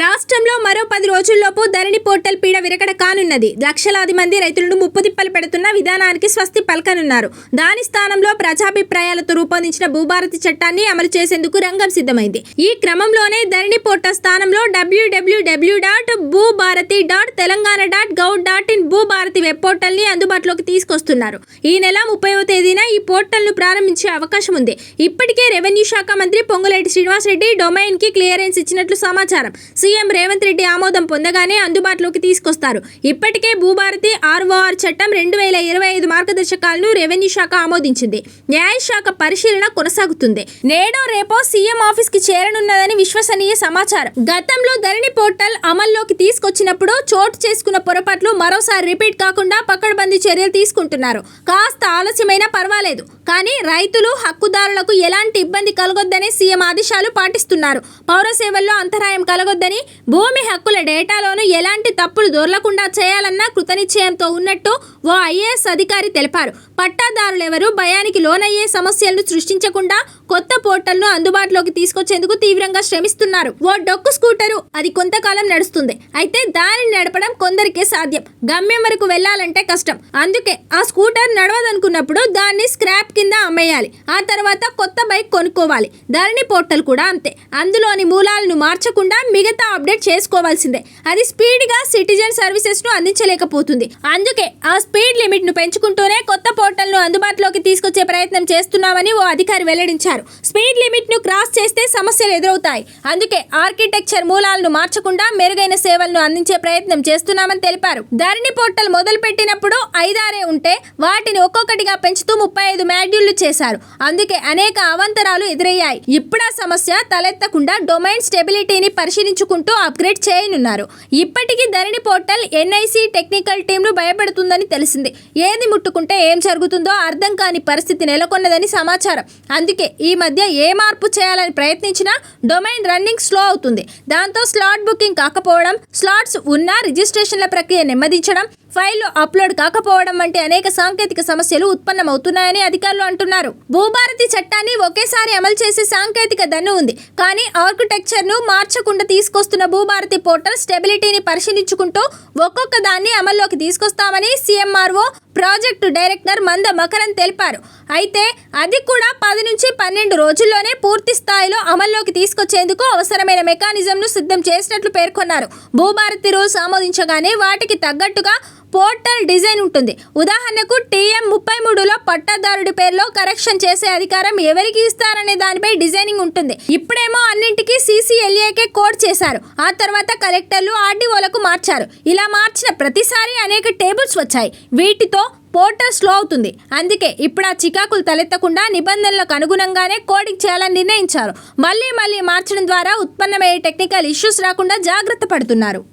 రాష్ట్రంలో మరో పది రోజుల్లోపు ధరణి పోర్టల్ పీడ విరగడ కానున్నది. లక్షలాది మంది రైతులను ముప్పుదిప్పలు పెడుతున్న విధానానికి స్వస్తి పలకనున్నారు. దాని స్థానంలో ప్రజాభిప్రాయాలతో రూపొందించిన భూభారతి చట్టాన్ని అమలు చేసేందుకు రంగం సిద్ధమైంది. ఈ క్రమంలోనే ధరణి పోర్టల్ స్థానంలో W W W dot Bhubharati dot Telangana dot gov dot in Bhubharati web పోర్టల్ని అందుబాటులోకి తీసుకొస్తున్నారు. ఈ నెల ముప్పైవ తేదీన ఈ పోర్టల్ను ప్రారంభించే అవకాశం ఉంది. ఇప్పటికే రెవెన్యూ శాఖ మంత్రి పొంగులేటి శ్రీనివాసరెడ్డి డొమైన్కి క్లియరెన్స్ ఇచ్చినట్లు సమాచారం. సీఎం రేవంత్ రెడ్డి ఆమోదం పొందగానే అందుబాటులోకి తీసుకొస్తారు. ఇప్పటికే భూభారతి ఆర్ఓఆర్ చట్టం రెండు వేల ఇరవై ఐదు మార్గదర్శకాలను రెవెన్యూ శాఖ ఆమోదించింది. న్యాయశాఖ పరిశీలన కొనసాగుతుంది. నేడో రేపో సీఎం ఆఫీస్కి చేరనున్నదని విశ్వసనీయ సమాచారం. గతంలో ధరణి పోర్టల్ అమల్లోకి తీసుకొచ్చినప్పుడు చోటు చేసుకున్న పొరపాట్లు మరోసారి రిపీట్ కాకుండా పకడ్బందీ చర్యలు తీసుకుంటున్నారు. కాస్త ఆలస్యమైనా పర్వాలేదు. కానీ రైతులు హక్కుదారులకు ఎలాంటి ఇబ్బంది కలగొద్దని సీఎం ఆదేశాలు పాటిస్తున్నారు. పౌర సేవల్లో అంతరాయం కలగొద్దని భూమి హక్కుల డేటాలోనూ ఎలాంటి తప్పులు దొరలకుండా చేయాలన్న కృతనిశ్చయంతో ఉన్నట్టు ఓ ఐఏఎస్ అధికారి తెలిపారు. పట్టాదారులెవరూ భయానికి లోనయ్యే సమస్యలను సృష్టించకుండా కొత్త పోర్టల్ను అందుబాటులోకి తీసుకొచ్చేందుకు తీవ్రంగా శ్రమిస్తున్నారు. ఓ డొక్కు స్కూటరు అది కొంతకాలం నడుస్తుంది. అయితే దానిని నడపడం కొందరికే సాధ్యం. గమ్యం వరకు వెళ్ళాలంటే కష్టం. అందుకే ఆ స్కూటర్ నడవదనుకున్నప్పుడు దాన్ని స్క్రాప్ కింద అమ్మేయాలి. ఆ తర్వాత కొత్త బైక్ కొనుక్కోవాలి. ధరణి పోర్టల్ కూడా అంతే. అందులోని మూలాలను మార్చకుండా మిగతా అప్డేట్ చేసుకోవాల్సిందే. అది స్పీడ్గా సిటిజన్ సర్వీసెస్ను అందించలేకపోతుంది. అందుకే ఆ స్పీడ్ లిమిట్ను పెంచుకుంటూనే కొత్త పోర్టల్ను అందుబాటులోకి తీసుకొచ్చే ప్రయత్నం చేస్తున్నామని ఓ అధికారి వెల్లడించారు. స్పీడ్ లిమిట్ను క్రాస్ చేస్తే సమస్యలు ఎదురవుతాయి. అందుకే ఆర్కిటెక్చర్ మూలాలను మార్చకుండా మెరుగైన సేవలను అందించే ప్రయత్నం చేస్తున్నామని తెలిపారు. ధరణి పోర్టల్ మొదలు పెట్టినప్పుడు ఐదారే ఉంటే వాటిని ఒక్కొక్కటిగా పెంచుతూ ముప్పై ఐదు షెడ్యూల్ చేశారు. అందుకే అనేక అవాంతరాలు ఎదురయ్యాయి. ఇప్పుడు ఆ సమస్య తలెత్తకుండా డొమైన్ స్టెబిలిటీని పరిశీలించుకుంటూ అప్గ్రేడ్ చేయనున్నారు. ఇప్పటికీ ధరణి పోర్టల్ ఎన్ఐసి టెక్నికల్ టీంను భయపడుతుందని తెలిసింది. ఏది ముట్టుకుంటే ఏం జరుగుతుందో అర్థం కాని పరిస్థితి నెలకొన్నదని సమాచారం. అందుకే ఈ మధ్య ఏ మార్పు చేయాలని ప్రయత్నించినా డొమైన్ రన్నింగ్ స్లో అవుతుంది. దాంతో స్లాట్ బుకింగ్ కాకపోవడం స్లాట్స్ ఉన్నా రిజిస్ట్రేషన్ల ప్రక్రియ నెమ్మదించడం ఫైళ్ళు అప్లోడ్ కాకపోవడం వంటి అనేక సాంకేతిక సమస్యలు ఉత్పన్నమవుతున్నాయని అధికారులు అంటున్నారు. భూభారతి చట్టాన్ని ఒకేసారి అమలు చేసే సాంకేతిక దన్ను ఉంది. కానీ ఆర్కిటెక్చర్ను మార్చకుండా తీసుకొస్తున్న భూభారతి పోర్టల్ స్టెబిలిటీని పరిశీలించుకుంటూ ఒక్కొక్క దాన్ని అమల్లోకి తీసుకొస్తామని సీఎంఆర్ఓ ప్రాజెక్టు డైరెక్టర్ మంద మకరన్ తెలిపారు. అయితే అది కూడా పది నుంచి పన్నెండు రోజుల్లోనే పూర్తి స్థాయిలో అమల్లోకి తీసుకొచ్చేందుకు అవసరమైన మెకానిజంను సిద్ధం చేసినట్లు పేర్కొన్నారు. భూభారతి రూల్స్ ఆమోదించగానే వాటికి తగ్గట్టుగా పోర్టల్ డిజైన్ ఉంటుంది. ఉదాహరణకు టీఎం ముప్పై మూడులో పట్టాదారుడి పేరులో కరెక్షన్ చేసే అధికారం ఎవరికి ఇస్తారనే దానిపై డిజైనింగ్ ఉంటుంది. ఇప్పుడేమో అన్నింటికీ సీసీఎల్ఏకే కోడ్ చేశారు. ఆ తర్వాత కలెక్టర్లు ఆర్డీఓలకు మార్చారు. ఇలా మార్చిన ప్రతిసారి అనేక టేబుల్స్ వచ్చాయి. వీటితో పోర్టల్ స్లో అవుతుంది. అందుకే ఇప్పుడు ఆ చికాకులు తలెత్తకుండా నిబంధనలకు అనుగుణంగానే కోడింగ్ చేయాలని నిర్ణయించారు. మళ్ళీ మళ్ళీ మార్చడం ద్వారా ఉత్పన్నమయ్యే టెక్నికల్ ఇష్యూస్ రాకుండా జాగ్రత్త పడుతున్నారు.